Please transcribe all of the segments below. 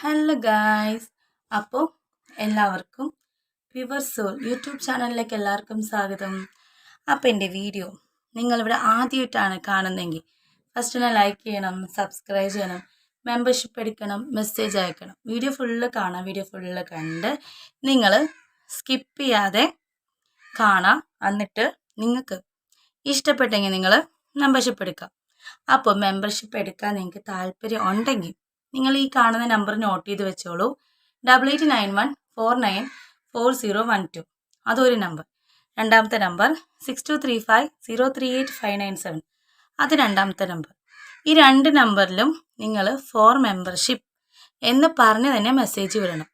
Hello guys അപ്പോൾ എല്ലാവർക്കും pure soul YouTube ചാനലിലേക്ക് എല്ലാവർക്കും സ്വാഗതം. അപ്പോൾ എന്റെ വീഡിയോ നിങ്ങളിവിടെ ആദ്യമായിട്ടാണ് കാണുന്നതെങ്കിൽ ഫസ്റ്റ് തന്നെ ലൈക്ക് ചെയ്യണം സബ്സ്ക്രൈബ് ചെയ്യണം മെമ്പർഷിപ്പ് എടുക്കണം മെസ്സേജ് അയക്കണം. വീഡിയോ ഫുള്ള് കാണാം വീഡിയോ ഫുള്ള് കണ്ട് നിങ്ങൾ സ്കിപ്പ് ചെയ്യാതെ കാണാം. എന്നിട്ട് നിങ്ങൾക്ക് ഇഷ്ടപ്പെട്ടെങ്കിൽ നിങ്ങൾ മെമ്പർഷിപ്പ് എടുക്കാം. അപ്പോൾ മെമ്പർഷിപ്പ് എടുക്കാൻ നിങ്ങൾക്ക് താല്പര്യം ഉണ്ടെങ്കിൽ നിങ്ങൾ ഈ കാണുന്ന നമ്പർ നോട്ട് ചെയ്ത് വെച്ചോളൂ. Double eight nine one four nine four zero one two അതൊരു നമ്പർ രണ്ടാമത്തെ number six two three five zero three eight five nine seven അത് രണ്ടാമത്തെ നമ്പർ ഈ രണ്ട് നമ്പറിലും നിങ്ങൾ ഫോർ മെമ്പർഷിപ്പ് എന്ന് പറഞ്ഞ് തന്നെ മെസ്സേജ് വിടണം.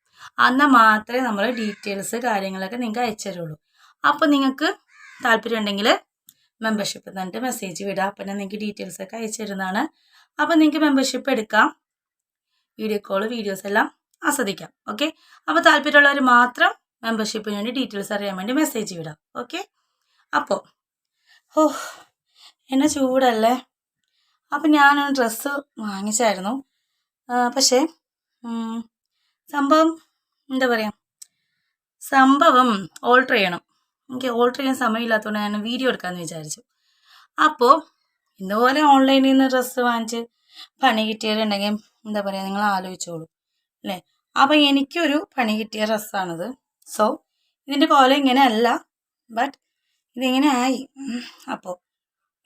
എന്നാൽ മാത്രമേ നമ്മൾ ഡീറ്റെയിൽസ് കാര്യങ്ങളൊക്കെ നിങ്ങൾക്ക് അയച്ചു അപ്പോൾ നിങ്ങൾക്ക് താല്പര്യം ഉണ്ടെങ്കിൽ മെമ്പർഷിപ്പ് എന്നിട്ട് മെസ്സേജ് വിടാം. അപ്പം നിങ്ങൾക്ക് ഡീറ്റെയിൽസ് ഒക്കെ അയച്ചു തരുന്നതാണ്. അപ്പം നിങ്ങൾക്ക് മെമ്പർഷിപ്പ് എടുക്കാം. വീഡിയോ കോൾ വീഡിയോസ് എല്ലാം ആസ്വദിക്കാം. ഓക്കെ അപ്പോൾ താല്പര്യമുള്ളവർ മാത്രം മെമ്പർഷിപ്പിന് വേണ്ടി ഡീറ്റെയിൽസ് അറിയാൻ വേണ്ടി മെസ്സേജ് വിടാം ഓക്കെ അപ്പോൾ ഓ എന്നെ ചൂടല്ലേ? അപ്പം ഞാനൊരു ഡ്രസ്സ് വാങ്ങിച്ചായിരുന്നു. പക്ഷെ സംഭവം എന്താ പറയുക സംഭവം ഓൾട്ടർ ചെയ്യണം. എനിക്ക് ഓൾട്ടർ ചെയ്യാൻ സമയമില്ലാത്തതുകൊണ്ട് ഞാൻ വീഡിയോ എടുക്കാമെന്ന് വിചാരിച്ചു. അപ്പോൾ ഇതുപോലെ ഓൺലൈനിൽ നിന്ന് ഡ്രസ്സ് വാങ്ങിച്ച് പണി കിട്ടിയവരുണ്ടെങ്കിൽ എന്താ പറയുക നിങ്ങൾ ആലോചിച്ചോളൂ. അല്ലേ? അപ്പം എനിക്കൊരു പണി കിട്ടിയ ഡ്രസ്സാണിത്. സോ ഇതിന്റെ കോലം ഇങ്ങനെ അല്ല ബട്ട് ഇതിങ്ങനെ ആയി. അപ്പോൾ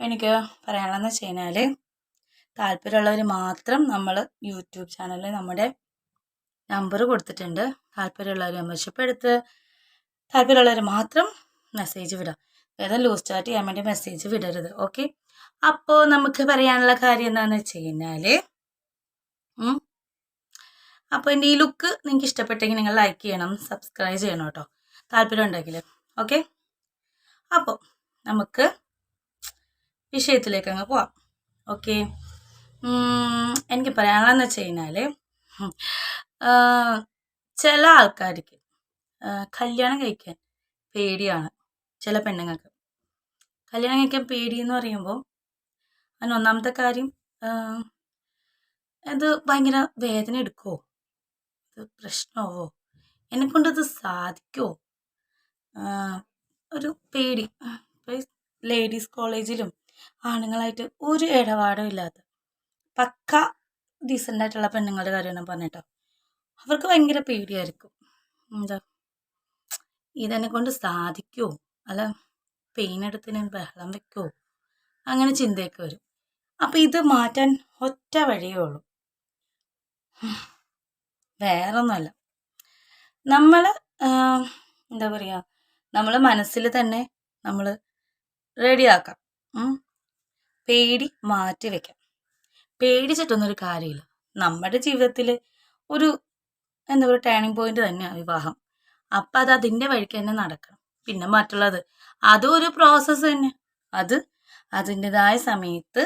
എനിക്ക് പറയാനുള്ളതെന്ന് വെച്ച് കഴിഞ്ഞാൽ താല്പര്യമുള്ളവർ മാത്രം നമ്മൾ യൂട്യൂബ് ചാനലിൽ നമ്മുടെ നമ്പർ കൊടുത്തിട്ടുണ്ട്. താല്പര്യമുള്ളവർ മെമ്പർഷിപ്പ് എടുത്ത് താല്പര്യമുള്ളവർ മാത്രം മെസ്സേജ് വിടാം. വേറെ ലൂസ് ചാറ്റ് ചെയ്യാൻ വേണ്ടി മെസ്സേജ് വിടരുത്. ഓക്കെ അപ്പോൾ നമുക്ക് പറയാനുള്ള കാര്യം എന്താണെന്ന് വെച്ച് കഴിഞ്ഞാൽ അപ്പോൾ എന്റെ ഈ ലുക്ക് നിങ്ങൾക്ക് ഇഷ്ടപ്പെട്ടെങ്കിൽ നിങ്ങൾ ലൈക്ക് ചെയ്യണം സബ്സ്ക്രൈബ് ചെയ്യണം കേട്ടോ. താല്പര്യം ഉണ്ടെങ്കിൽ. ഓക്കെ അപ്പോൾ നമുക്ക് വിഷയത്തിലേക്ക് അങ്ങ് പോവാം. ഓക്കെ എനിക്ക് പറയാനുള്ളതെന്ന് വെച്ച് കഴിഞ്ഞാൽ ചില ആൾക്കാർക്ക് കല്യാണം കഴിക്കാൻ പേടിയാണ് ചില പെണ്ണുങ്ങൾക്ക്. കല്യാണം കഴിക്കാൻ പേടിയെന്ന് പറയുമ്പോൾ അതിന് ഒന്നാമത്തെ കാര്യം അത് ഭയങ്കര വേദന എടുക്കുമോ ഇത് പ്രശ്നമാവോ? എന്നെക്കൊണ്ടത് സാധിക്കുമോ ഒരു പേടി. ലേഡീസ് കോളേജിലും ആണുങ്ങളായിട്ട് ഒരു ഇടപാടും ഇല്ലാത്ത പക്ക ഡീസന്റ് ആയിട്ടുള്ള പെണ്ണുങ്ങളുടെ കാര്യമാണ് പറഞ്ഞിട്ടോ. അവർക്ക് ഭയങ്കര പേടിയായിരിക്കും. എന്താ? ഇതെന്നെ കൊണ്ട് സാധിക്കുമോ അല്ല പെയിൻ എടുത്തിന് ബഹളം വെക്കുമോ അങ്ങനെ ചിന്തയൊക്കെ വരും. അപ്പം ഇത് മാറ്റാൻ ഒറ്റ വഴിയേ ഉള്ളൂ. വേറൊന്നുമല്ല. നമ്മൾ എന്താ പറയുക നമ്മൾ മനസ്സിൽ തന്നെ നമ്മൾ റെഡിയാക്കാം പേടി മാറ്റി വെക്കാം. പേടിച്ചിട്ടൊന്നും ഒരു കാര്യമില്ല. നമ്മുടെ ജീവിതത്തിൽ ഒരു എന്താ പറയുക ടേണിംഗ് പോയിന്റ് തന്നെയാണ് വിവാഹം. അപ്പം അത് അതിന്റെ വഴിക്ക് തന്നെ നടക്കണം. പിന്നെ മറ്റുള്ളത്. അതും ഒരു പ്രോസസ്സ് തന്നെ. അത് അതിന്റെതായ സമയത്ത്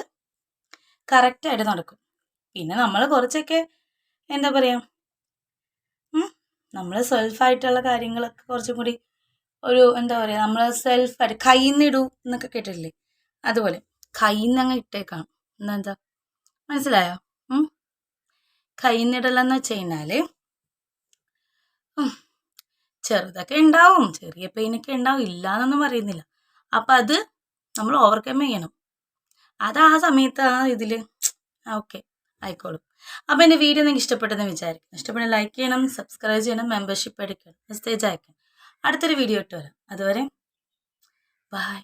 കറക്റ്റായിട്ട് നടക്കും. പിന്നെ നമ്മൾ കുറച്ചൊക്കെ എന്താ പറയുക നമ്മൾ സെൽഫായിട്ടുള്ള കാര്യങ്ങളൊക്കെ കുറച്ചും കൂടി ഒരു എന്താ പറയുക നമ്മൾ സെൽഫായിട്ട് കയ്യിന്നിടൂ എന്നൊക്കെ കേട്ടിട്ടില്ലേ? അതുപോലെ കയ്യിൽ നിന്ന് അങ്ങ് ഇട്ടേക്കാം എന്താ മനസ്സിലായോ? ഉം? കയ്യിന്നിടലെന്ന് വെച്ച് കഴിഞ്ഞാൽ ചെറുതൊക്കെ ഉണ്ടാവും ചെറിയ പെയിനൊക്കെ ഉണ്ടാവും ഇല്ല എന്നൊന്നും പറയുന്നില്ല. അപ്പം അത് നമ്മൾ ഓവർകം ചെയ്യണം. അത് ആ സമയത്ത് ആ ഇതിൽ ഓക്കെ ആയിക്കോളും. അപ്പോൾ എന്റെ വീഡിയോ നിങ്ങൾക്ക് ഇഷ്ടപ്പെട്ടെന്ന് വിചാരിക്കുന്നു. ഇഷ്ടപ്പെട്ട ലൈക്ക് ചെയ്യണം സബ്സ്ക്രൈബ് ചെയ്യണം മെമ്പർഷിപ്പ് എടുക്കണം മെസ്സേജ് അയക്കണം. അടുത്തൊരു വീഡിയോ ഇട്ട് വരാം. അതുവരെ ബൈ